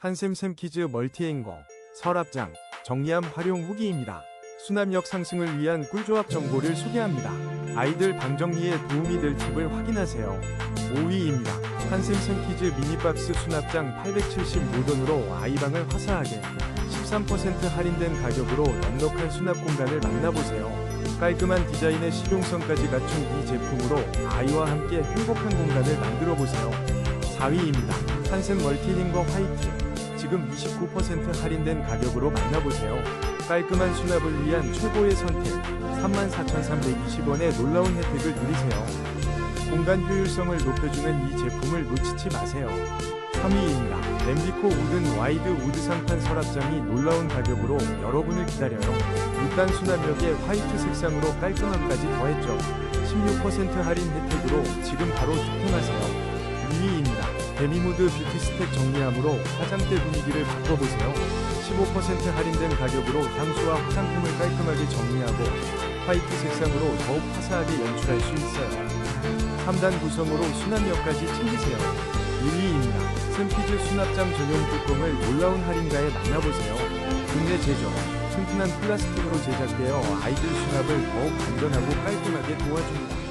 한샘샘 키즈 멀티앵거 서랍장 정리함 활용 후기입니다. 수납력 상승을 위한 꿀조합 정보를 소개합니다. 아이들 방 정리에 도움이 될 팁을 확인하세요. 5위입니다. 한샘샘 키즈 미니박스 수납장 875돈으로 아이방을 화사하게 13% 할인된 가격으로 넉넉한 수납 공간을 만나보세요. 깔끔한 디자인의 실용성까지 갖춘 이 제품으로 아이와 함께 행복한 공간을 만들어 보세요. 4위입니다. 한샘 멀티링거 화이트. 지금 29% 할인된 가격으로 만나보세요. 깔끔한 수납을 위한 최고의 선택. 34,320원의 놀라운 혜택을 누리세요. 공간 효율성을 높여주는 이 제품을 놓치지 마세요. 3위입니다. 램비코 우든 와이드 우드 상판 서랍장이 놀라운 가격으로 여러분을 기다려요. 6단 수납력에 화이트 색상으로 깔끔함까지 더했죠. 16% 할인 혜택으로 지금 바로 쇼핑하세요. 2위입니다. 데미무드 뷰티스택 정리함으로 화장대 분위기를 바꿔보세요. 15% 할인된 가격으로 향수와 화장품을 깔끔하게 정리하고 화이트 색상으로 더욱 화사하게 연출할 수 있어요. 3단 구성으로 수납력까지 챙기세요. 1위입니다. 샘피즈 수납장 전용 뚜껑을 놀라운 할인가에 만나보세요. 국내 제조, 튼튼한 플라스틱으로 제작되어 아이들 수납을 더욱 안전하고 깔끔하게 도와줍니다.